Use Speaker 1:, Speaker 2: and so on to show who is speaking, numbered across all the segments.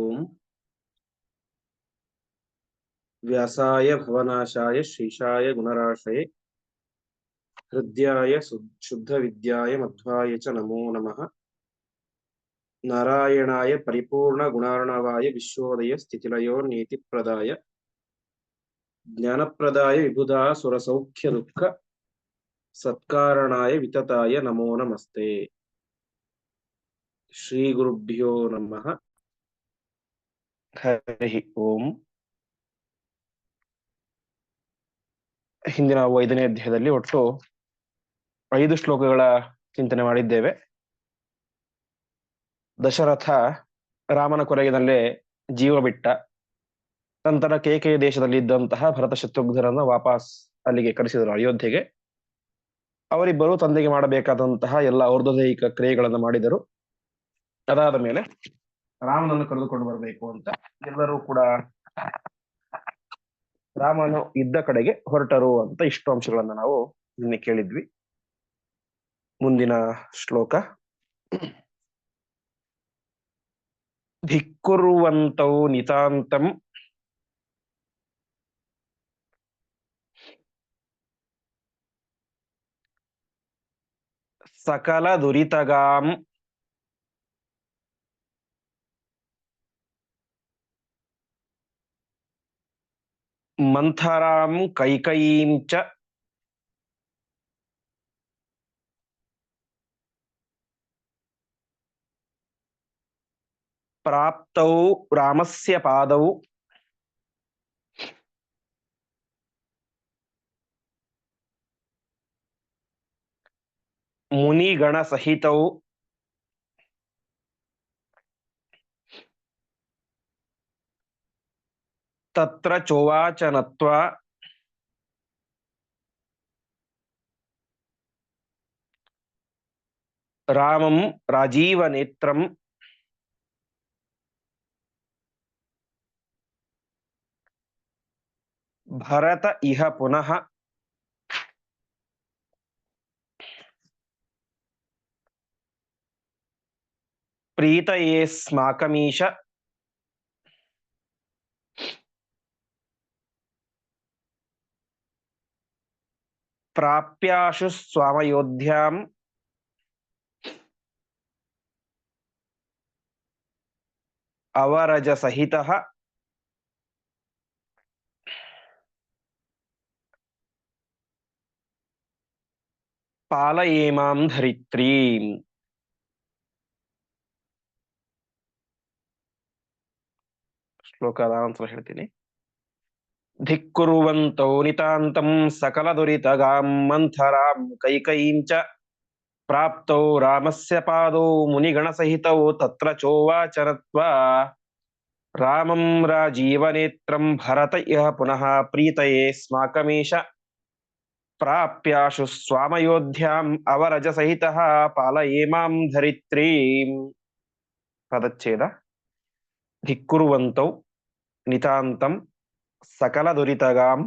Speaker 1: ఓం వ్యాసాయ భవనాశాయ శీషాయ గుణరాశయ హృద్యాయ శుద్ధ విద్యాయ మధ్వాయ చ నమో నమ. నారాయణాయ పరిపూర్ణ గుణార్ణవాయ విశ్వోదయ స్థితిలయో నీతిప్రదాయ జ్ఞానప్రదాయ విభుదా సురసౌఖ్య దుఃఖ సత్కారణాయ వితతాయ నమో నమస్తే. శ్రీ గురుభ్యో నమ. ಹರಿ ಓಂ ಹಿಂದಿನ ಐದನೇ ಅಧ್ಯಾಯದಲ್ಲಿ ಒಟ್ಟು ಐದು ಶ್ಲೋಕಗಳ ಚಿಂತನೆ ಮಾಡಿದ್ದೇವೆ. ದಶರಥ ರಾಮನ ಕೊರಗಿನಲ್ಲೇ ಜೀವ ಬಿಟ್ಟ. ನಂತರ ಕೇಕೆಯ ದೇಶದಲ್ಲಿ ಇದ್ದಂತಹ ಭರತ ಶತ್ರುಘ್ನರನ್ನ ವಾಪಸ್ ಅಲ್ಲಿಗೆ ಕರೆಸಿದರು ಅಯೋಧ್ಯೆಗೆ. ಅವರಿಬ್ಬರು ತಂದೆಗೆ ಮಾಡಬೇಕಾದಂತಹ ಎಲ್ಲ ಔರ್ಧದೈಹಿಕ ಕ್ರಿಯೆಗಳನ್ನು ಮಾಡಿದರು. ಅದಾದ ಮೇಲೆ ರಾಮನನ್ನು ಕರೆದುಕೊಂಡು ಬರಬೇಕು ಅಂತ. ಎಲ್ಲರೂ ಕೂಡ ರಾಮನು ಇದ್ದ ಕಡೆಗೆ ಹೊರಟರು ಅಂತ ಇಷ್ಟು ಅಂಶಗಳನ್ನ ನಾವು ನಿನ್ನೆ ಕೇಳಿದ್ವಿ. ಮುಂದಿನ ಶ್ಲೋಕ. ಧಿಕ್ಕುರುವಂತೌ ನಿತಾಂತಂ. ಸಕಲ ದುರಿತಗಾಂ. ಮಂಥರಾಂ ಕೈಕಯೀಂ ಚ ಪ್ರಾಪ್ತೌ ರಾಮಸ್ಯ ಪಾದೌ. ಮುನಿಗಣ ಸಹಿತೌ ತತ್ರ ಚೋವಾಚನತ್ವ ರಾಮಂ ರಾಜೀವನೇತ್ರಂ ಭರತ ಇಹ ಪುನಃ ಪ್ರೀತಯೇ ಪ್ರಾಪ್ಯಾಶು ಸ್ವಾಮಯೋಧ್ಯಾಂ ಅವರಜ ಸಹಿತ ಪಾಲಯೇಮಾಂ ಧರಿತ್ರೀಂ. ಶ್ಲೋಕ ಅದಾನಂತರ ಹೇಳ್ತೀನಿ. ಧಿಕ್ಕುರುವಂತೌ ನಿತಾಂತಂ ಸಕಲ ದುರಿತಗಾಂ ಮಂಥರಾಂ ಕೈಕೈಂ ಚ ಪ್ರಾಪ್ತೌ ರಾಮಸ್ಯ ಪಾದೌ ಮುನಿಗಣ ಸಹಿತೌ ತತ್ರ ಚೋವಾಚರತ್ವ ರಾಮಂ ರಾಜೀವನೇತ್ರಂ ಭರತ ಇಹ ಪುನಃ ಪ್ರೀತಯೇ ಸ್ಮಾಕಮೀಶ ಪ್ರಾಪ್ಯಾಶು ಸ್ವಾಮಯೋಧ್ಯಾಂ ಅವರಜ ಸಹಿತ ಪಾಲಯೇಮಾಂ ಧರಿತ್ರೀಂ ಪದಚ್ಛೇದ ಧಿಕ್ಕುರುವಂತೌ ನಿತಾಂತಂ ಸಕಲ ದುರಿತಗಾಂ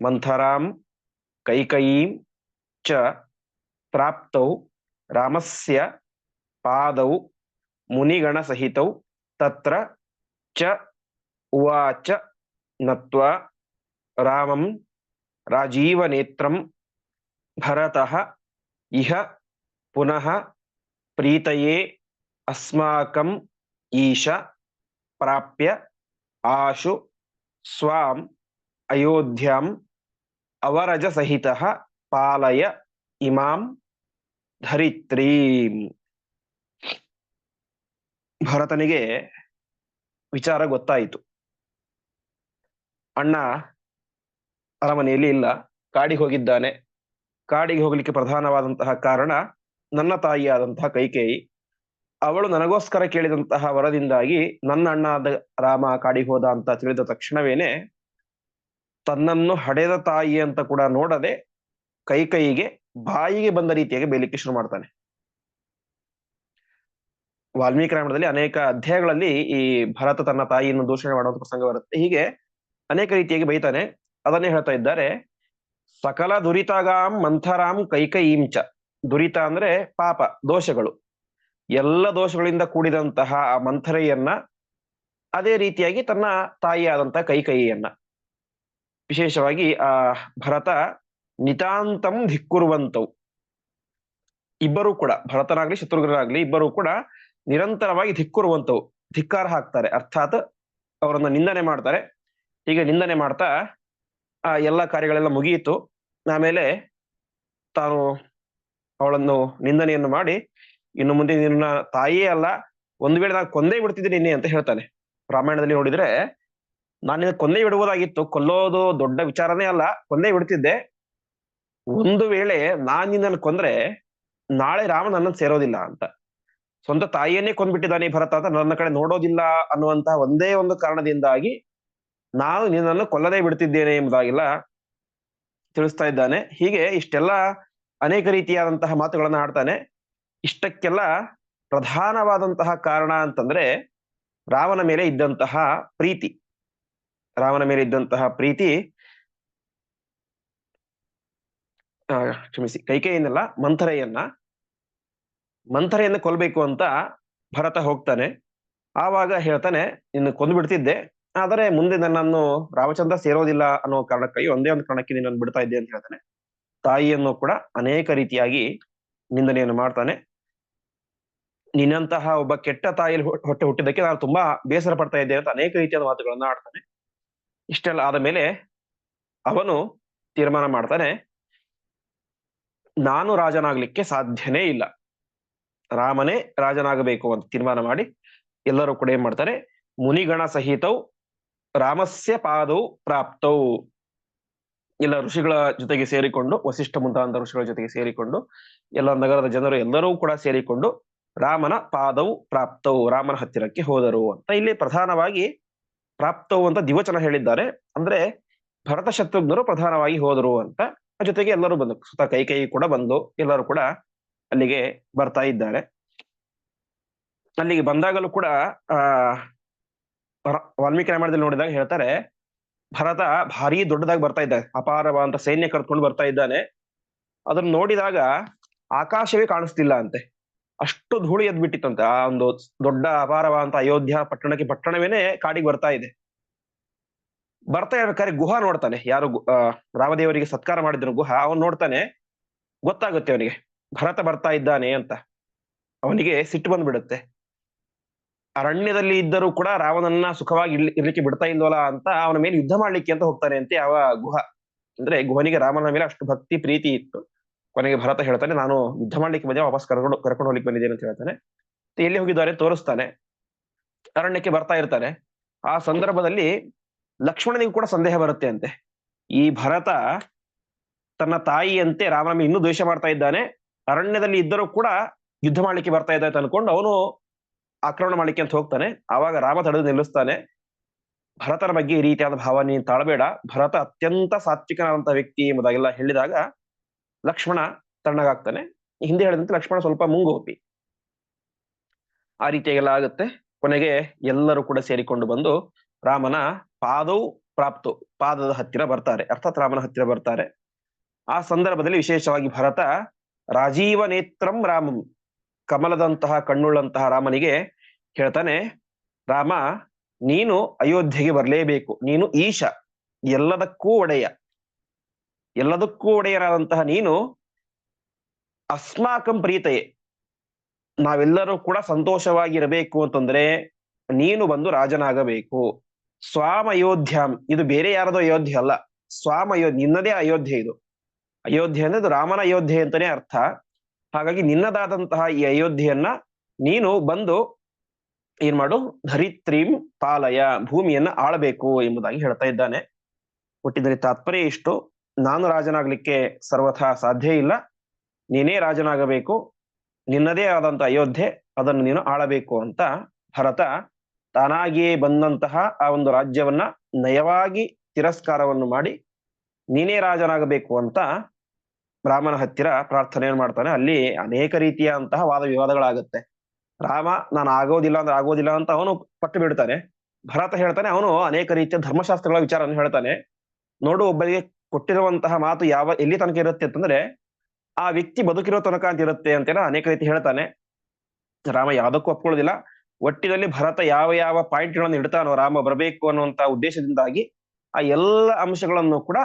Speaker 1: ಮಂಥರಾಂ ಕೈಕಯೀಂ ಚ ಪ್ರಾಪ್ತೌ ರಾಮಸ್ಯ ಪಾದೌ ಮುನಿಗಣಸಹಿತೌ ತತ್ರ ಚ ಉವಾಚ ನತ್ವಾ ರಾಮಂ ರಾಜೀವನೇತ್ರಂ ಭರತಃ ಇಹ ಪುನಃ ಪ್ರೀತಯೇ ಅಸ್ಮಾಕಂ ಈಶ ಪ್ರಾಪ್ಯ ಆಶು ಸ್ವಾಂ ಅಯೋಧ್ಯಾಂ ಅವರಜ ಸಹಿತ ಪಾಲಯ ಇಮಾಂ ಧರಿತ್ರೀಂ. ಭರತನಿಗೆ ವಿಚಾರ ಗೊತ್ತಾಯಿತು. ಅಣ್ಣ ಅರಮನೆಯಲ್ಲಿ ಇಲ್ಲ, ಕಾಡಿಗೆ ಹೋಗಿದ್ದಾನೆ. ಕಾಡಿಗೆ ಹೋಗ್ಲಿಕ್ಕೆ ಪ್ರಧಾನವಾದಂತಹ ಕಾರಣ ನನ್ನ ತಾಯಿಯಾದಂತಹ ಕೈಕೇಯಿ. ಅವಳು ನನಗೋಸ್ಕರ ಕೇಳಿದಂತಹ ವರದಿಂದಾಗಿ ನನ್ನ ಅಣ್ಣ ರಾಮ ಕಾಡಿ ಹೋದ ಅಂತ ತಿಳಿದ ತಕ್ಷಣವೇನೆ ತನ್ನನ್ನು ಹಡೆದ ತಾಯಿ ಅಂತ ಕೂಡ ನೋಡದೆ ಕೈ ಕೈಗೆ ಬಾಯಿಗೆ ಬಂದ ರೀತಿಯಾಗಿ ಬೇಲಿಕ್ಕೆ ಶುರು ಮಾಡ್ತಾನೆ. ವಾಲ್ಮೀಕಿ ರಾಮಾಯಣದಲ್ಲಿ ಅನೇಕ ಅಧ್ಯಾಯಗಳಲ್ಲಿ ಈ ಭರತ ತನ್ನ ತಾಯಿಯನ್ನು ದೂಷಣೆ ಮಾಡುವಂತ ಪ್ರಸಂಗ ಬರುತ್ತೆ. ಹೀಗೆ ಅನೇಕ ರೀತಿಯಾಗಿ ಬೈತಾನೆ. ಅದನ್ನೇ ಹೇಳ್ತಾ ಇದ್ದಾರೆ. ಸಕಲ ದುರಿತಗಾಂ ಮಂಥರಾಂ ಕೈಕೈಂಚ ದುರಿತ ಅಂದ್ರೆ ಪಾಪ, ದೋಷಗಳು. ಎಲ್ಲ ದೋಷಗಳಿಂದ ಕೂಡಿದಂತಹ ಆ ಮಂಥರೆಯನ್ನ ಅದೇ ರೀತಿಯಾಗಿ ತನ್ನ ತಾಯಿಯಾದಂತಹ ಕೈಕೈಯನ್ನ. ವಿಶೇಷವಾಗಿ ಆ ಭರತ ನಿತಾಂತಂ ಧಿಕ್ಕುರುವಂತವು. ಇಬ್ಬರೂ ಕೂಡ, ಭರತನಾಗ್ಲಿ ಶತ್ರುಘ್ನಾಗ್ಲಿ ಇಬ್ಬರು ಕೂಡ ನಿರಂತರವಾಗಿ ಧಿಕ್ಕುರುವಂತವು. ಧಿಕ್ಕಾರ ಹಾಕ್ತಾರೆ. ಅರ್ಥಾತ್ ಅವರನ್ನ ನಿಂದನೆ ಮಾಡ್ತಾರೆ. ಹೀಗೆ ನಿಂದನೆ ಮಾಡ್ತಾ ಆ ಎಲ್ಲ ಕಾರ್ಯಗಳೆಲ್ಲ ಮುಗಿಯಿತು. ಆಮೇಲೆ ತಾನು ಅವಳನ್ನು ನಿಂದನೆಯನ್ನು ಮಾಡಿ ಇನ್ನು ಮುಂದೆ ನಿನ್ನ ತಾಯಿಯೇ ಅಲ್ಲ, ಒಂದು ವೇಳೆ ನಾನು ಕೊಂದೇ ಬಿಡ್ತಿದ್ದೆ ನಿನ್ನೆ ಅಂತ ಹೇಳ್ತಾನೆ. ರಾಮಾಯಣದಲ್ಲಿ ನೋಡಿದ್ರೆ, ನಾನು ನಿನ್ನ ಕೊಂದೇ ಬಿಡುವುದಾಗಿತ್ತು, ಕೊಲ್ಲೋದು ದೊಡ್ಡ ವಿಚಾರನೇ ಅಲ್ಲ, ಕೊಂದೇ ಬಿಡ್ತಿದ್ದೆ. ಒಂದು ವೇಳೆ ನಾನ್ ನಿನ್ನನ್ನು ಕೊಂದ್ರೆ, ನಾಳೆ ರಾಮ ನನ್ನನ್ನು ಸೇರೋದಿಲ್ಲ ಅಂತ. ಸ್ವಂತ ತಾಯಿಯನ್ನೇ ಕೊಂದ್ಬಿಟ್ಟಿದ್ದಾನೆ ಭರತ ಅಂತ ನನ್ನ ಕಡೆ ನೋಡೋದಿಲ್ಲ ಅನ್ನುವಂತಹ ಒಂದೇ ಒಂದು ಕಾರಣದಿಂದಾಗಿ ನಾನು ನಿನ್ನನ್ನು ಕೊಲ್ಲದೆ ಬಿಡ್ತಿದ್ದೇನೆ ಎಂಬುದಾಗಿಲ್ಲ ತಿಳಿಸ್ತಾ ಇದ್ದಾನೆ. ಹೀಗೆ ಇಷ್ಟೆಲ್ಲ ಅನೇಕ ರೀತಿಯಾದಂತಹ ಮಾತುಗಳನ್ನ ಆಡ್ತಾನೆ. ಇಷ್ಟಕ್ಕೆಲ್ಲ ಪ್ರಧಾನವಾದಂತಹ ಕಾರಣ ಅಂತಂದ್ರೆ ರಾಮನ ಮೇಲೆ ಇದ್ದಂತಹ ಪ್ರೀತಿ. ರಾಮನ ಮೇಲೆ ಇದ್ದಂತಹ ಪ್ರೀತಿ. ಕ್ಷಮಿಸಿ ಕೈಕೇಯಿನಲ್ಲ ಮಂಥರೆಯನ್ನ ಮಂಥರೆಯನ್ನ ಕೊಲ್ಬೇಕು ಅಂತ ಭರತ ಹೋಗ್ತಾನೆ. ಆವಾಗ ಹೇಳ್ತಾನೆ, ನಿನ್ನ ಕೊಂದು ಬಿಡ್ತಿದ್ದೆ, ಆದರೆ ಮುಂದೆ ನನ್ನನ್ನು ರಾಮಚಂದ್ರ ಸೇರೋದಿಲ್ಲ ಅನ್ನೋ ಕಾರಣಕ್ಕಾಗಿ ಒಂದೇ ಒಂದು ಕಾರಣಕ್ಕೆ ನಿನ್ನನ್ನು ಬಿಡ್ತಾ ಇದ್ದೆ ಅಂತ ಹೇಳ್ತಾನೆ. ತಾಯಿಯನ್ನು ಕೂಡ ಅನೇಕ ರೀತಿಯಾಗಿ ನಿಂದನೆಯನ್ನು ಮಾಡ್ತಾನೆ. ನಿನ್ನಂತಹ ಒಬ್ಬ ಕೆಟ್ಟ ತಾಯಿಯಲ್ಲಿ ಹೊಟ್ಟೆ ಹುಟ್ಟಿದ್ದಕ್ಕೆ ನಾನು ತುಂಬಾ ಬೇಸರ ಪಡ್ತಾ ಇದ್ದೇನೆ ಅಂತ ಅನೇಕ ರೀತಿಯಾದ ಮಾತುಗಳನ್ನು ಆಡ್ತಾನೆ. ಇಷ್ಟೆಲ್ಲ ಆದ ಮೇಲೆ ಅವನು ತೀರ್ಮಾನ ಮಾಡ್ತಾನೆ, ನಾನು ರಾಜನಾಗ್ಲಿಕ್ಕೆ ಸಾಧ್ಯನೇ ಇಲ್ಲ. ರಾಮನೇ ರಾಜನಾಗಬೇಕು ಅಂತ ತೀರ್ಮಾನ ಮಾಡಿ ಎಲ್ಲರೂ ಕೂಡ ಏನ್ ಮಾಡ್ತಾರೆ, ಮುನಿಗಣ ಸಹಿತವು ರಾಮಸ್ಯ ಪಾದವು ಪ್ರಾಪ್ತವು ಎಲ್ಲ ಋಷಿಗಳ ಜೊತೆಗೆ ಸೇರಿಕೊಂಡು, ವಸಿಷ್ಠ ಮುಂತಾದ ಋಷಿಗಳ ಜೊತೆಗೆ ಸೇರಿಕೊಂಡು, ಎಲ್ಲ ನಗರದ ಜನರು ಎಲ್ಲರೂ ಕೂಡ ಸೇರಿಕೊಂಡು ರಾಮನ ಪಾದವು ಪ್ರಾಪ್ತವು, ರಾಮನ ಹತ್ತಿರಕ್ಕೆ ಹೋದರು ಅಂತ. ಇಲ್ಲಿ ಪ್ರಧಾನವಾಗಿ ಪ್ರಾಪ್ತವು ಅಂತ ದಿವಚನ ಹೇಳಿದ್ದಾರೆ. ಅಂದ್ರೆ ಭರತ ಶತ್ರುಘ್ನರು ಪ್ರಧಾನವಾಗಿ ಹೋದರು ಅಂತ. ಜೊತೆಗೆ ಎಲ್ಲರೂ ಬಂದು ಸುತ್ತ ಕೈ ಕೂಡ ಬಂದು, ಎಲ್ಲರೂ ಕೂಡ ಅಲ್ಲಿಗೆ ಬರ್ತಾ ಇದ್ದಾರೆ. ಅಲ್ಲಿಗೆ ಬಂದಾಗಲೂ ಕೂಡ, ಆ ವಾಲ್ಮೀಕಿ ರಾಮಾಯಣದಲ್ಲಿ ನೋಡಿದಾಗ ಹೇಳ್ತಾರೆ, ಭರತ ಭಾರಿ ದೊಡ್ಡದಾಗಿ ಬರ್ತಾ ಇದ್ದಾನೆ. ಅಪಾರವಾದಂತ ಸೈನ್ಯ ಕರ್ಕೊಂಡು ಬರ್ತಾ ಇದ್ದಾನೆ. ಅದನ್ನ ನೋಡಿದಾಗ ಆಕಾಶವೇ ಕಾಣಿಸ್ತಿಲ್ಲ ಅಂತೆ. ಅಷ್ಟು ಧೂಳಿ ಎದ್ ಬಿಟ್ಟಿತ್ತಂತೆ ಆ ಒಂದು ದೊಡ್ಡ ಅಪಾರವಾದಂತ ಅಯೋಧ್ಯ ಪಟ್ಟಣಕ್ಕೆ ಪಟ್ಟಣವೇನೆ ಕಾಡಿಗೆ ಬರ್ತಾ ಇದೆ. ಬರ್ತಾ ಇರ್ಬೇಕಾದ್ರೆ ಗುಹಾ ನೋಡ್ತಾನೆ. ಯಾರು ರಾಮದೇವರಿಗೆ ಸತ್ಕಾರ ಮಾಡಿದ್ರು ಗುಹಾ, ಅವನ್ ನೋಡ್ತಾನೆ, ಗೊತ್ತಾಗುತ್ತೆ ಅವನಿಗೆ. ಭರತ ಬರ್ತಾ ಇದ್ದಾನೆ ಅಂತ. ಅವನಿಗೆ ಸಿಟ್ಟು ಬಂದ್ಬಿಡುತ್ತೆ. ಅರಣ್ಯದಲ್ಲಿ ಇದ್ದರೂ ಕೂಡ ರಾವಣನ್ನ ಸುಖವಾಗಿ ಇರ್ಲಿ- ಇರ್ಲಿಕ್ಕೆ ಬಿಡ್ತಾ ಇಲ್ವಲ್ಲ ಅಂತ ಅವನ ಮೇಲೆ ಯುದ್ಧ ಮಾಡ್ಲಿಕ್ಕೆ ಅಂತ ಹೋಗ್ತಾನೆ ಅಂತೆ ಯಾವ ಗುಹ. ಅಂದ್ರೆ ಗುಹನಿಗೆ ರಾಮನ ಮೇಲೆ ಅಷ್ಟು ಭಕ್ತಿ, ಪ್ರೀತಿ ಇತ್ತು. ಕೊನೆಗೆ ಭರತ ಹೇಳ್ತಾನೆ, ನಾನು ಯುದ್ಧ ಮಾಡ್ಲಿಕ್ಕೆ ಬಂದೆ, ವಾಪಸ್ ಕರ್ಕೊಂಡು ಕರ್ಕೊಂಡು ಹೋಗ್ಲಿಕ್ಕೆ ಬಂದಿದ್ದೇನೆ ಅಂತ ಹೇಳ್ತಾನೆ. ಎಲ್ಲಿ ಹೋಗಿದ್ದಾರೆ ತೋರಿಸ್ತಾನೆ. ಅರಣ್ಯಕ್ಕೆ ಬರ್ತಾ ಇರ್ತಾನೆ. ಆ ಸಂದರ್ಭದಲ್ಲಿ ಲಕ್ಷ್ಮಣನಿಗೂ ಕೂಡ ಸಂದೇಹ ಬರುತ್ತೆ ಅಂತೆ. ಈ ಭರತ ತನ್ನ ತಾಯಿಯಂತೆ ರಾಮನ ಇನ್ನೂ ದ್ವೇಷ ಮಾಡ್ತಾ ಇದ್ದಾನೆ. ಅರಣ್ಯದಲ್ಲಿ ಇದ್ದರೂ ಕೂಡ ಯುದ್ಧ ಮಾಡ್ಲಿಕ್ಕೆ ಬರ್ತಾ ಇದ್ದ ಅಂತ ಅನ್ಕೊಂಡು ಅವನು ಆಕ್ರಮಣ ಮಾಡ್ಲಿಕ್ಕೆ ಅಂತ ಹೋಗ್ತಾನೆ. ಆವಾಗ ರಾಮ ತಡೆದು ನಿಲ್ಲಿಸ್ತಾನೆ. ಭರತನ ಬಗ್ಗೆ ಈ ರೀತಿಯಾದ ಭಾವನೆ ತಾಳಬೇಡ. ಭರತ ಅತ್ಯಂತ ಸಾತ್ವಿಕನಾದಂತಹ ವ್ಯಕ್ತಿ ಎಂಬುದಾಗೆಲ್ಲ ಹೇಳಿದಾಗ ಲಕ್ಷ್ಮಣ ತಣ್ಣಗಾಗ್ತಾನೆ. ಹಿಂದೆ ಹೇಳಿದಂತೆ ಲಕ್ಷ್ಮಣ ಸ್ವಲ್ಪ ಮುಂಗೋಪಿ. ಆ ರೀತಿಯಾಗೆಲ್ಲ ಆಗುತ್ತೆ. ಕೊನೆಗೆ ಎಲ್ಲರೂ ಕೂಡ ಸೇರಿಕೊಂಡು ಬಂದು ರಾಮನ ಪಾದವು ಪ್ರಾಪ್ತು. ಪಾದದ ಹತ್ತಿರ ಬರ್ತಾರೆ. ಅರ್ಥಾತ್ ರಾಮನ ಹತ್ತಿರ ಬರ್ತಾರೆ. ಆ ಸಂದರ್ಭದಲ್ಲಿ ವಿಶೇಷವಾಗಿ ಭರತ, ರಾಜೀವ ನೇತ್ರಂ ರಾಮಂ. ಕಮಲದಂತಹ, ಕಣ್ಣುಳ್ಳಂತಹ ರಾಮನಿಗೆ ಹೇಳ್ತಾನೆ, ರಾಮ, ನೀನು ಅಯೋಧ್ಯೆಗೆ ಬರಲೇಬೇಕು. ನೀನು ಈಶ. ಎಲ್ಲದಕ್ಕೂ ಒಡೆಯ. ಎಲ್ಲದಕ್ಕೂ ಒಡೆಯರಾದಂತಹ ನೀನು ಅಸ್ಮಾಕಂ ಪ್ರೀತೆಯೇ. ನಾವೆಲ್ಲರೂ ಕೂಡ ಸಂತೋಷವಾಗಿರಬೇಕು ಅಂತಂದ್ರೆ ನೀನು ಬಂದು ರಾಜನಾಗಬೇಕು. ಸ್ವಾಮ ಅಯೋಧ್ಯಾಂ, ಇದು ಬೇರೆ ಯಾರದೋ ಅಯೋಧ್ಯೆ ಅಲ್ಲ. ಸ್ವಾಮ ಅಯೋಧ್ಯ, ನಿನ್ನದೇ ಅಯೋಧ್ಯೆ ಇದು. ಅಯೋಧ್ಯೆ ಅಂದ್ರೆ ಇದು ರಾಮನ ಅಯೋಧ್ಯೆ ಅಂತಾನೆ ಅರ್ಥ. ಹಾಗಾಗಿ ನಿನ್ನದಾದಂತಹ ಈ ಅಯೋಧ್ಯೆಯನ್ನ ನೀನು ಬಂದು ಏನ್ ಮಾಡು? ಧರಿತ್ರೀಂ ಪಾಲಯ, ಭೂಮಿಯನ್ನ ಆಳಬೇಕು ಎಂಬುದಾಗಿ ಹೇಳ್ತಾ ಇದ್ದಾನೆ. ಒಟ್ಟಿದ್ರೆ ತಾತ್ಪರ್ಯ ಇಷ್ಟು ನಾನು ರಾಜನಾಗ್ಲಿಕ್ಕೆ ಸರ್ವಥ ಸಾಧ್ಯ ಇಲ್ಲ. ನೀನೇ ರಾಜನಾಗಬೇಕು. ನಿನ್ನದೇ ಆದಂತ ಅಯೋಧ್ಯೆ, ಅದನ್ನು ನೀನು ಆಳಬೇಕು ಅಂತ ಭರತ ತಾನಾಗಿಯೇ ಬಂದಂತಹ ಆ ಒಂದು ರಾಜ್ಯವನ್ನ ನಯವಾಗಿ ತಿರಸ್ಕಾರವನ್ನು ಮಾಡಿ ನೀನೇ ರಾಜನಾಗಬೇಕು ಅಂತ ರಾಮನ ಹತ್ತಿರ ಪ್ರಾರ್ಥನೆಯನ್ನು ಮಾಡ್ತಾನೆ. ಅಲ್ಲಿ ಅನೇಕ ರೀತಿಯ ಅಂತಹ ವಾದ ವಿವಾದಗಳಾಗುತ್ತೆ. ರಾಮ, ನಾನು ಆಗೋದಿಲ್ಲ ಅಂದ್ರೆ ಆಗೋದಿಲ್ಲ ಅಂತ ಅವನು ಪಟ್ಟು ಬಿಡ್ತಾನೆ. ಭರತ ಹೇಳ್ತಾನೆ, ಅವನು ಅನೇಕ ರೀತಿಯ ಧರ್ಮಶಾಸ್ತ್ರಗಳ ವಿಚಾರವನ್ನು ಹೇಳ್ತಾನೆ. ನೋಡು ಒಬ್ಬರಿಗೆ ಕೊಟ್ಟಿರುವಂತಹ ಮಾತು ಯಾವ, ಎಲ್ಲಿ ತನಕ ಇರುತ್ತೆ ಅಂತಂದ್ರೆ, ಆ ವ್ಯಕ್ತಿ ಬದುಕಿರೋ ತನಕ ಅಂತ ಇರುತ್ತೆ ಅಂತೆಲ್ಲ ಅನೇಕ ರೀತಿ ಹೇಳ್ತಾನೆ. ರಾಮ ಯಾವುದಕ್ಕೂ ಒಪ್ಕೊಳ್ಳೋದಿಲ್ಲ. ಒಟ್ಟಿನಲ್ಲಿ ಭರತ ಯಾವ ಯಾವ ಪಾಯಿಂಟ್ಗಳನ್ನು ಇಡ್ತಾನೋ, ರಾಮ ಬರಬೇಕು ಅನ್ನುವಂತ ಉದ್ದೇಶದಿಂದಾಗಿ ಆ ಎಲ್ಲ ಅಂಶಗಳನ್ನು ಕೂಡ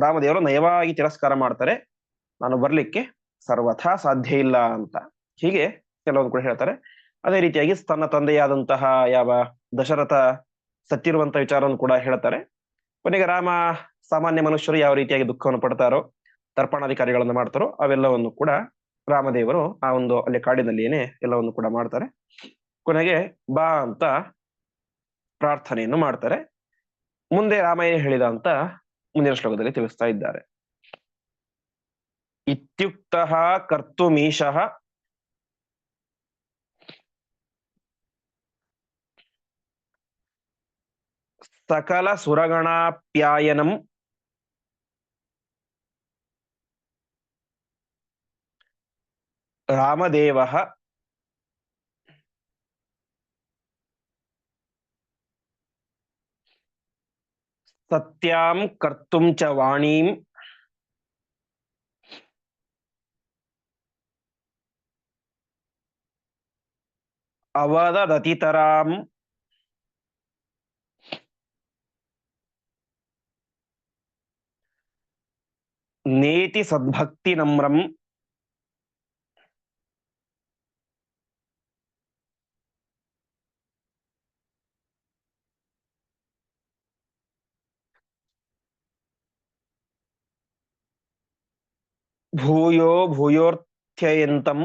Speaker 1: ರಾಮದೇವರು ನಯವಾಗಿ ತಿರಸ್ಕಾರ ಮಾಡ್ತಾರೆ. ನಾನು ಬರ್ಲಿಕ್ಕೆ ಸರ್ವಥಾ ಸಾಧ್ಯ ಇಲ್ಲ ಅಂತ. ಹೀಗೆ ಕೆಲವೊಂದು ಕೂಡ ಹೇಳ್ತಾರೆ. ಅದೇ ರೀತಿಯಾಗಿ ತನ್ನ ತಂದೆಯಾದಂತಹ ಯಾವ ದಶರಥ ಸತ್ತಿರುವಂತ ವಿಚಾರವನ್ನು ಕೂಡ ಹೇಳ್ತಾರೆ. ಕೊನೆಗೆ ರಾಮ ಸಾಮಾನ್ಯ ಮನುಷ್ಯರು ಯಾವ ರೀತಿಯಾಗಿ ದುಃಖವನ್ನು ಪಡ್ತಾರೋ ತರ್ಪಣಾಧಿಕಾರಿಗಳನ್ನು ಮಾಡ್ತಾರೋ, ಅವೆಲ್ಲವನ್ನು ಕೂಡ ರಾಮದೇವರು ಆ ಒಂದು ಅಲ್ಲಿ ಕಾಡಿನಲ್ಲಿಯೇನೆ ಎಲ್ಲವನ್ನು ಕೂಡ ಮಾಡ್ತಾರೆ. ಕೊನೆಗೆ ಬಾ ಅಂತ ಪ್ರಾರ್ಥನೆಯನ್ನು ಮಾಡ್ತಾರೆ. ಮುಂದೆ ರಾಮಯ್ಯ ಹೇಳಿದ ಅಂತ ಮುಂದಿನ ಶ್ಲೋಕದಲ್ಲಿ ತಿಳಿಸ್ತಾ ಇದ್ದಾರೆ. ಇತ್ಯುಕ್ತ ಕರ್ತುಮೀಶಃ ಸಕಲ ಸುರಗಣಾಪ್ಯಾಯನಂ ರಾಮದೇವ ಸತ್ಯಾಂ ಕರ್ತುಂ ಚ ವಾಣೀಂ ಅವದತಿತರಾಂ ನೇತಿ ಸದ್ಭಕ್ತಿ ನಮ್ರಂ ಭೂಯೋ ಭೂಯೋರ್ಥ್ಯಯಂತಂ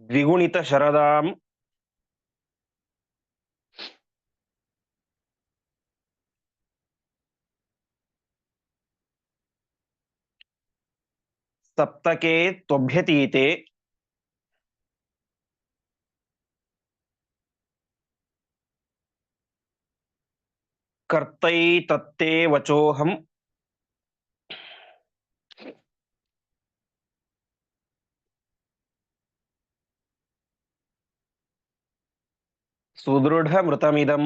Speaker 1: ದ್ವಿಗುಣಿತ ಶರದಾಂ ಸಪ್ತಕೆ ತ್ವಭ್ಯತೀತೆ ಕರ್ತೈತತ್ತೇ ವಚೋಹಂ ಸುದೃಢ ಮೃತಮಿದಂ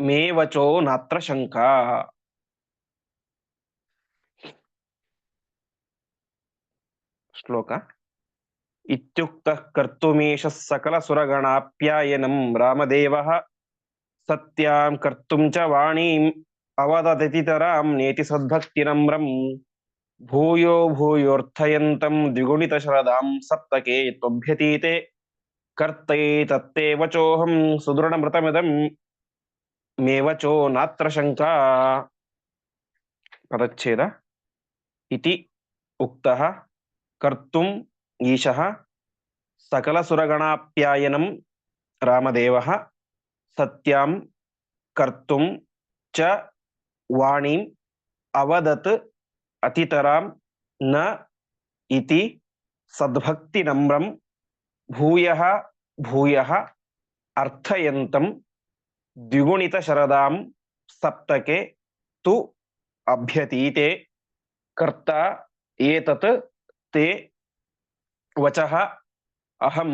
Speaker 1: ಮೇ ವಚೋ ನಾತ್ರ ಶಂಕಾ ಶ್ಲೋಕ ಇತ್ಯುಕ್ತ ಕರ್ತುಮೇಶ ಸಕಲ ಸುರಗಣಾಪ್ಯಾಯನಂ ರಾಮದೇವಃ ಸತ್ಯಾಂ ಕರ್ತುಂ ಚ ವಾಣೀಂ ಅವದತಿತರಾಂ ನೇತಿ ಸದ್ಭಕ್ತಿನಮ್ರಂ ಭೂಯೋ ಭೂಯೋರ್ಥಯಂತಂ ದ್ವಿಗುಣಿತ ಶರದಾಂ ಸಪ್ತಕೆ ತ್ವಭ್ಯತೀತೆ ಕರ್ತೈ ತತ್ತೇ ವಚೋಹಂ ಸುದೃಢ ಮೃತಮಿದಂ ಮೇ ವಚೋ ನಾತ್ರ ಶಂಕಾ ಪದಚ್ಛೇದ ಇತಿ ಈಶಃ ಸಕಲಸುರಗಣಾಪ್ಯಾಯನಂ ರಾಮದೇವಃ ಸತ್ಯಾಂ ಕರ್ತುಂ ಚ ವಾಣೀಂ ಅವದತ್ ಅತಿತರಾಂ ನ ಇತಿ ಸದ್ಭಕ್ತಿ ನಮ್ರಂ ಭೂಯಃ ಭೂಯಃ ಅರ್ಥಯಂತಂ ದ್ವಿಗುಣಿತ ಶರದಾಂ ಸಪ್ತಕೆ ತು ಅಭ್ಯತೀತೆ ಕರ್ತ ವಚಃ ಅಹಂ